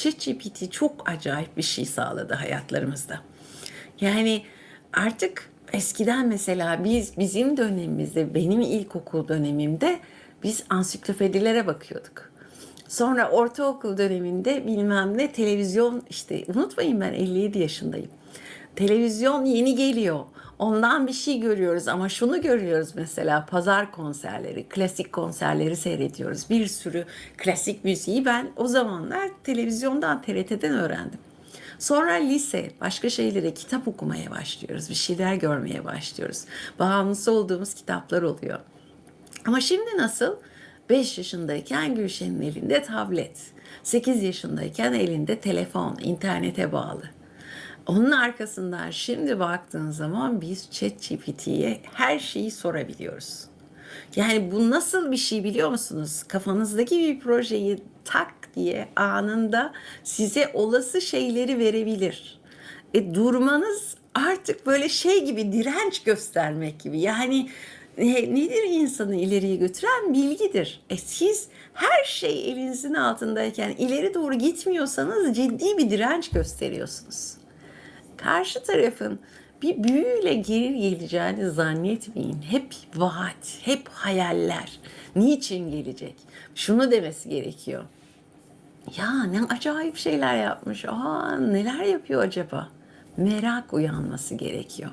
ChatGPT çok acayip bir şey sağladı hayatlarımızda. Yani artık eskiden mesela biz bizim dönemimizde benim ilkokul dönemimde biz ansiklopedilere bakıyorduk. Sonra ortaokul döneminde bilmem ne televizyon işte unutmayın ben 57 yaşındayım. Televizyon yeni geliyor. Ondan bir şey görüyoruz ama şunu görüyoruz mesela pazar konserleri, klasik konserleri seyrediyoruz. Bir sürü klasik müziği ben o zamanlar televizyondan, TRT'den öğrendim. Sonra lise, başka şeylere kitap okumaya başlıyoruz. Bir şeyler görmeye başlıyoruz. Bağımlısı olduğumuz kitaplar oluyor. Ama şimdi nasıl? 5 yaşındayken Gülşen'in elinde tablet. 8 yaşındayken elinde telefon, internete bağlı. Onun arkasından şimdi baktığın zaman biz ChatGPT'ye her şeyi sorabiliyoruz. Yani bu nasıl bir şey biliyor musunuz? Kafanızdaki bir projeyi tak diye anında size olası şeyleri verebilir. E, durmanız artık böyle şey gibi direnç göstermek gibi. Yani e, nedir insanı ileriye götüren bilgidir. E siz her şey elinizin altındayken ileri doğru gitmiyorsanız ciddi bir direnç gösteriyorsunuz karşı tarafın bir büyüyle geri geleceğini zannetmeyin. Hep vaat, hep hayaller. Niçin gelecek? Şunu demesi gerekiyor. Ya ne acayip şeyler yapmış. Aa neler yapıyor acaba? Merak uyanması gerekiyor.